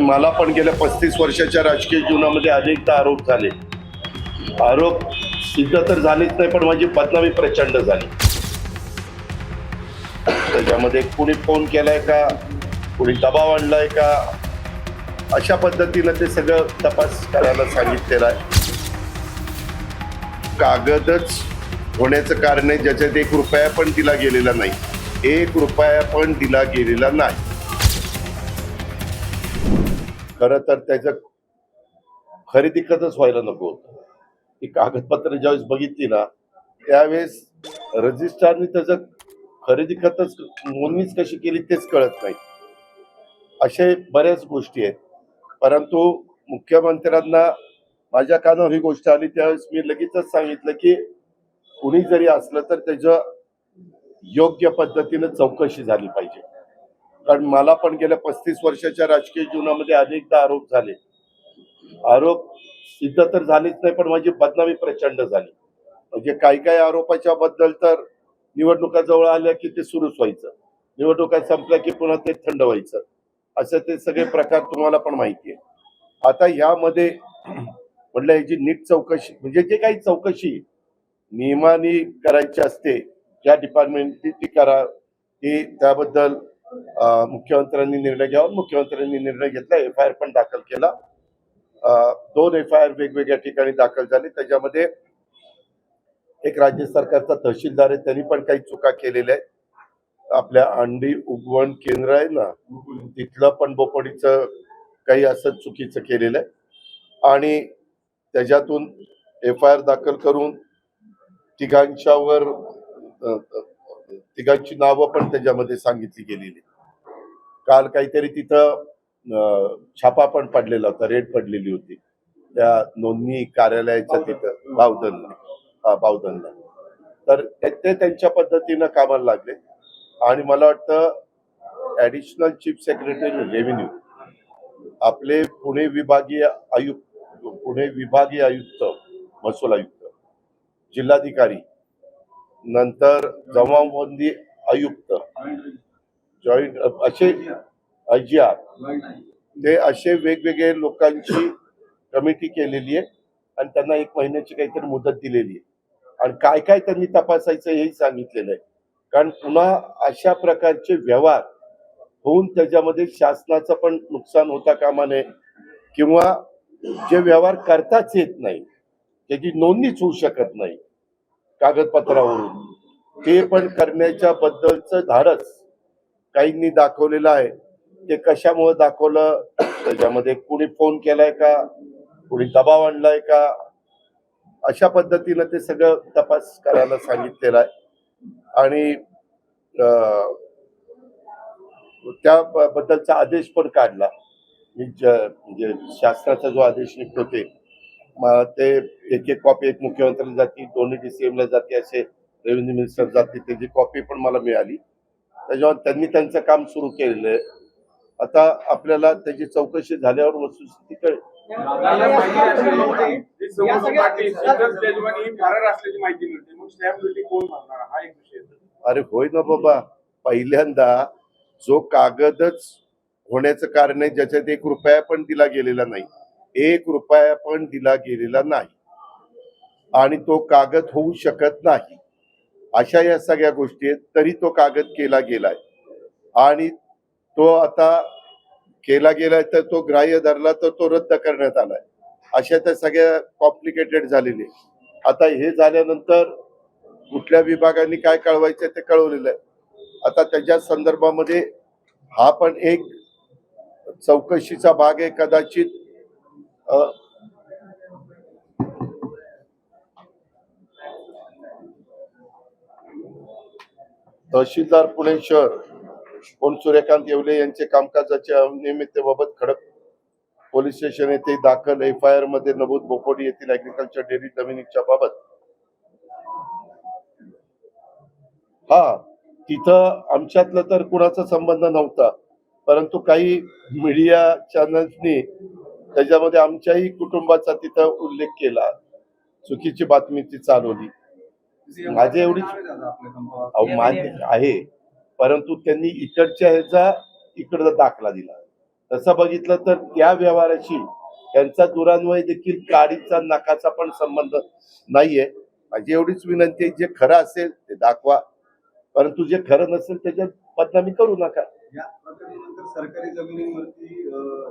मला पण गेल्या पस्तीस वर्षाच्या राजकीय जीवनामध्ये अनेकदा आरोप झाले. आरोप सिद्ध तर झालेच नाही पण माझी बदनामी प्रचंड झाली. त्याच्यामध्ये कुणी फोन केलाय का? कुणी दबाव आणलाय का? अशा पद्धतीनं ते सगळं तपास करायला सांगितलेलं आहे. कागदच होण्याचं कारण आहे ज्याच्यात एक रुपया पण दिला गेलेला नाही. एक रुपया पण दिला गेलेला नाही. खरं तर त्याचं खरेदी खतच व्हायला नको होतं. ती कागदपत्र ज्यावेळेस बघितली ना त्यावेळेस रजिस्ट्रारने त्याचं खरेदी खतच नोंदणीच कशी केली तेच कळत नाही. असे बऱ्याच गोष्टी आहेत. परंतु मुख्यमंत्र्यांना माझ्या कानावर ही गोष्ट आली त्यावेळेस मी लगेचच सांगितलं की कुणी जरी असलं तर त्याचं योग्य पद्धतीनं चौकशी झाली पाहिजे. कारण मला पण गेल्या पस्तीस वर्षाच्या राजकीय जीवनामध्ये अनेकदा आरोप झाले. आरोप सिद्ध तर झालेच नाही पण माझी बदनामी प्रचंड झाली. म्हणजे काही काही आरोपाच्या बद्दल तर निवडणुका जवळ आल्या की ते सुरूच व्हायचं. निवडणुका संपल्या की पुन्हा ते थंड व्हायचं. असं ते सगळे प्रकार तुम्हाला पण माहिती आहे. आता यामध्ये म्हटलं याची नीट चौकशी म्हणजे जे काही चौकशी नियमाने करायची असते ज्या डिपार्टमेंटची ती करा ती त्याबद्दल मुख्यमंत्र्यांनी निर्णय घ्यावा. मुख्यमंत्र्यांनी निर्णय घेतला. एफ आय आर पण दाखल केला. दोन एफ आय आर वेगवेगळ्या ठिकाणी दाखल झाले. त्याच्यामध्ये एक राज्य सरकारचा तहसीलदार आहे. त्यांनी पण काही चुका केलेल्या आहेत. आपल्या अंडी उगवण केंद्र आहे ना तिथलं पण बोपडीचं काही असं चुकीचं केलेलं आहे. आणि त्याच्यातून एफ आय आर दाखल करून तिघांच्यावर तिघांची नावं पण त्याच्यामध्ये सांगितली गेलेली. काल काहीतरी तिथं छापा पण पडलेला होता रेड पडलेली होती. त्या नोंदणी कार्यालयाच्या तिथं बावधनला. बावधनला. तर ते ते त्यांच्या पद्धतीनं कामाला लागले. आणि मला वाटतं ऍडिशनल चीफ सेक्रेटरी रेव्हेन्यू आपले पुणे विभागीय आयुक्त पुणे विभागीय आयुक्त महसूल आयुक्त जिल्हाधिकारी नंतर जमावबंदी आयुक्त. जॉईंट असे आय आर. ते असे वेगवेगळे लोकांची कमिटी केलेली आहे आणि त्यांना एक महिन्याची काहीतरी मुदत दिलेली आहे. आणि काय काय त्यांनी तपासायचं हेही सांगितलेलं आहे. कारण पुन्हा अशा प्रकारचे व्यवहार होऊन त्याच्यामध्ये शासनाचं पण नुकसान होता कामा नये किंवा जे व्यवहार करताच येत नाही त्याची नोंदणीच होऊ शकत नाही. कागदपत्रावरून. ते पण करण्याच्या बद्दलचं धाडस काहींनी दाखवलेलं आहे. ते कशामुळे दाखवलं? त्याच्यामध्ये कुणी फोन केलाय का? कुणी दबाव आणलाय का? अशा पद्धतीनं ते सगळं तपास करायला सांगितलेलं आहे. आणि अं, त्या बद्दलचा आदेश पण काढला. मी ज- म्हणजे शासनाचा जो आदेश निघतो ते. ते एक एक कॉपी एक मुख्यमंत्र्याला जाती दोन्ही डीसीएम ला जाते असे रेव्हेन्यू मिनिस्टर जाते त्याची कॉपी पण मला मिळाली. त्याच्यावर त्यांनी त्यांचं काम सुरू केलेलं आहे. आता आपल्याला त्याची चौकशी झाल्यावर वस्तुस्थिती कळेल. अरे होय ना बाबा. पहिल्यांदा जो कागदच होण्याचं कारण आहे ज्याच्यात एक रुपया पण दिला गेलेला नाही. एक रुपया पण दिला गेलेला नाही. आणि तो कागद होऊ शकत नाही. अशा या सगळ्या गोष्टी आहेत तरी तो कागद केला गेलाय. आणि तो आता केला गेलाय तर तो ग्राह्य धरला तर तो रद्द करण्यात आलाय. अशा त्या सगळ्या कॉम्प्लिकेटेड झालेले आता हे झाल्यानंतर कुठल्या विभागाने काय कळवायचं ते कळवलेलं आहे. आता त्याच्या संदर्भामध्ये हा पण एक चौकशीचा भाग आहे कदाचित. तहसीलदार पुणे शहर कोण सूर्यकांत येवले यांचे कामकाजाच्या अनियमिततेबाबत खडक पोलीस स्टेशन येथे दाखल एफ आय आरमध्ये नमूद बोपोडी येथील अॅग्रिकल्चर डेअरी जमिनीच्या बाबत. हा तिथं आमच्यातलं तर कुणाचा संबंध नव्हता परंतु काही मीडिया चॅनल्सनी त्याच्यामध्ये आमच्याही कुटुंबाचा तिथं उल्लेख केला. चुकीची बातमी ती चालवली. माझी एवढी मान्य आहे. परंतु त्यांनी इकडच्या ह्याचा इकडचा दाखला दिला. तसं बघितलं तर त्या व्यवहाराशी त्यांचा दुरान्वय देखील काडीचा नाकाचा पण संबंध नाहीये. माझी एवढीच विनंती आहे जे खरं असेल ते दाखवा. परंतु जे खरं नसेल त्याच्यात बदनामी करू नका. या प्रकरणानंतर सरकारी जमिनीवरती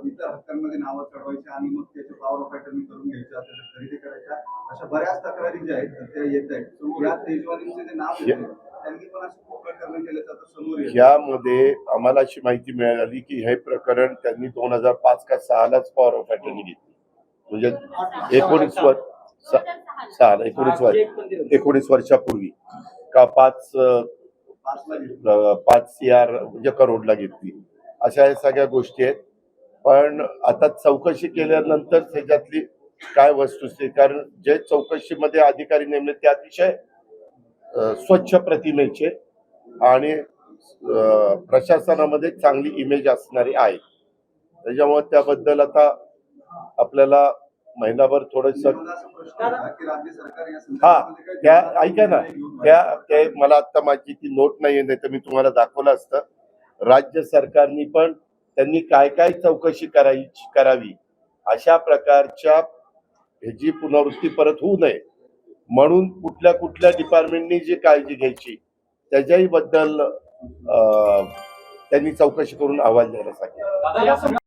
इतर हक्कांमध्ये नावं चढवायच्या आणि मग त्याचे पॉवर ऑफ अटर्नी करून घ्यायच्या त्याला खरेदी करायच्या अशा बऱ्याच तक्रारी ज्या आहेत त्या येत आहेत. या तेजवानीचे जे नाव त्यांनी पण खूप प्रकरणं समोर यामध्ये आम्हाला अशी माहिती मिळाली की हे प्रकरण त्यांनी दोन हजार पाच का सहालाच पॉवर ऑफ अटर्नी घेतली. म्हणजे एकोणीस वर्ष सहा एकोणीस वर्ष एकोणीस वर्षापूर्वी. का पाच पाच सी आर म्हणजे करोडला घेतली. अशा या सगळ्या गोष्टी आहेत. पण आता चौकशी केल्यानंतर त्याच्यातली काय वस्तुस्थिती कारण जे चौकशीमध्ये अधिकारी नेमले ते अतिशय स्वच्छ प्रतिमेचे आणि प्रशासनामध्ये चांगली इमेज असणारी आहे. त्याच्यामुळे त्याबद्दल आता आपल्याला महिनाभर थोडस मला असा प्रश्न होता की राज्य सरकार या हा त्या ऐका ना त्या ते मला आता माझी ती नोट नाहीये नाही तर मी तुम्हाला दाखवलं असतं. राज्य सरकारनी पण त्यांनी काय काय चौकशी करायची करावी अशा प्रकारच्या ह्याची पुनरावृत्ती परत होऊ नये. म्हणून कुठल्या कुठल्या डिपार्टमेंटनी जी काळजी घ्यायची त्याच्याही बद्दल अं, त्यांनी चौकशी करून अहवाल द्यायला सांगितलं.